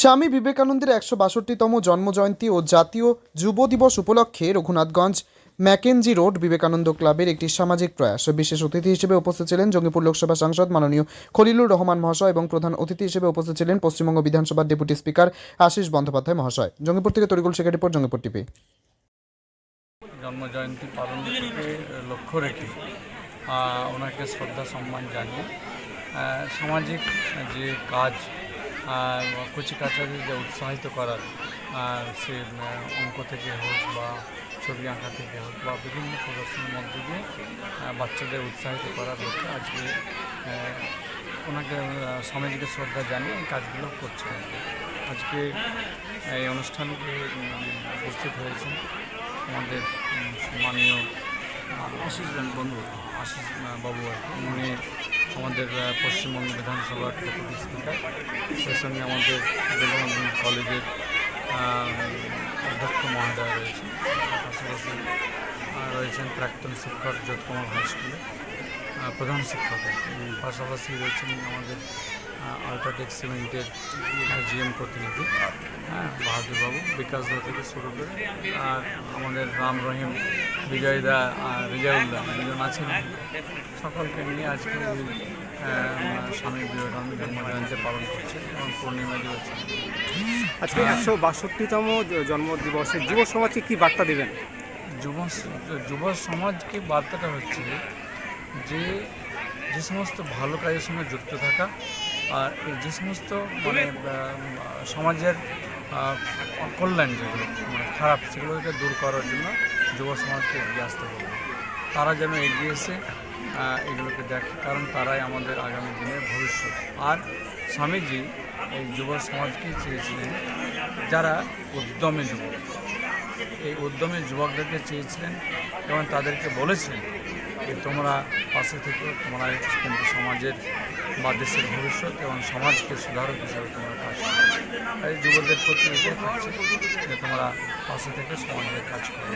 স্বামী বিবেকানন্দের একশো বাষট্টিতম জন্মজয়ন্তী ও জাতীয় যুব দিবস উপলক্ষে রঘুনাথগঞ্জ ম্যাকেনজি রোড বিবেকানন্দ ক্লাবের একটি সামাজিক প্রয়াস। বিশেষ অতিথি হিসেবে উপস্থিত ছিলেন জঙ্গিপুর লোকসভা সাংসদ মাননীয় খলিলুর রহমান মহাশয় এবং প্রধান অতিথি হিসেবে উপস্থিত ছিলেন পশ্চিমবঙ্গ বিধানসভার ডেপুটি স্পিকার আশিস বন্দ্যোপাধ্যায় মহাশয়। জঙ্গিপুর থেকে তরিকুল শেখের রিপোর্ট, জঙ্গিপুর টিভি। জন্মজয়ন্তী লক্ষ্য রেখে ওনাকে শ্রদ্ধা, সম্মান জানিয়ে সামাজিক যে কাজ কচিকাচাদের যে উৎসাহিত করার সে অঙ্ক থেকে হোক বা ছবি আঁকা থেকে হোক বা বিভিন্ন প্রদর্শনের মধ্যে দিয়ে বাচ্চাদের উৎসাহিত করার লক্ষ্যে আজকে ওনাকে সমাজকে শ্রদ্ধা জানিয়ে এই কাজগুলো করছেন আজকে এই অনুষ্ঠানে উপস্থিত হয়েছেন আমাদের সম্মানীয় আশিস বন্ধু আশিস বাবু আর কি। উনি আমাদের পশ্চিমবঙ্গ বিধানসভার ডেপুটি স্পিকার। সেই সঙ্গে আমাদের বিবেকানন্দ কলেজের অধ্যক্ষ মহোদয় রয়েছেন। পাশাপাশি রয়েছেন প্রাক্তন শিক্ষক জ্যোৎকুমার হাই স্কুলে প্রধান শিক্ষক পাশাপাশি রয়েছেন আমাদের আল্ট্রাটেক সিমেন্টের জিএম প্রতিনিধি হ্যাঁ বাহাদুরবাবু বিকাশ দা থেকে শুরু করে আর আমাদের রাম রহিম বিজয়দা আর রিজাউল্লাহ দুজন আছেন। সকলকে নিয়ে আজকে স্বামী বিবেকানন্দ জন্মজয়ন্তী পালন করছে এবং পূর্ণিমা দিবস আজকে একশো বাষট্টিতম জন্মদিবসে যুব সমাজকে কি বার্তা দেবেন? যুব যুব সমাজকে বার্তাটা হচ্ছে যে যে সমস্ত ভালো কাজের সঙ্গে যুক্ত থাকা আর এই যে সমস্ত মানে সমাজের কল্যাণ যেগুলো মানে খারাপ সেগুলোকে দূর করার জন্য যুব সমাজকে এগিয়ে আসতে হবে। তারা যেন এগিয়ে এসে এগুলোকে দেখে, কারণ তারাই আমাদের আগামী দিনের ভবিষ্যৎ। আর স্বামীজি এই যুব সমাজকে চেয়েছিলেন যারা উদ্যমী যুবক। এই উদ্যমী যুবকদেরকে চেয়েছিলেন এবং তাদেরকে বলেছিলেন যে, তোমরা পাশে থেকে, তোমরা কিন্তু সমাজের বা দেশের ভবিষ্যৎ এবং সমাজকে সুধারক হিসাবে তোমরা কাজ করো। তাই যুবকদের প্রতি থাকছে যে, তোমরা পাশে থেকে, সমাজের কাজ করো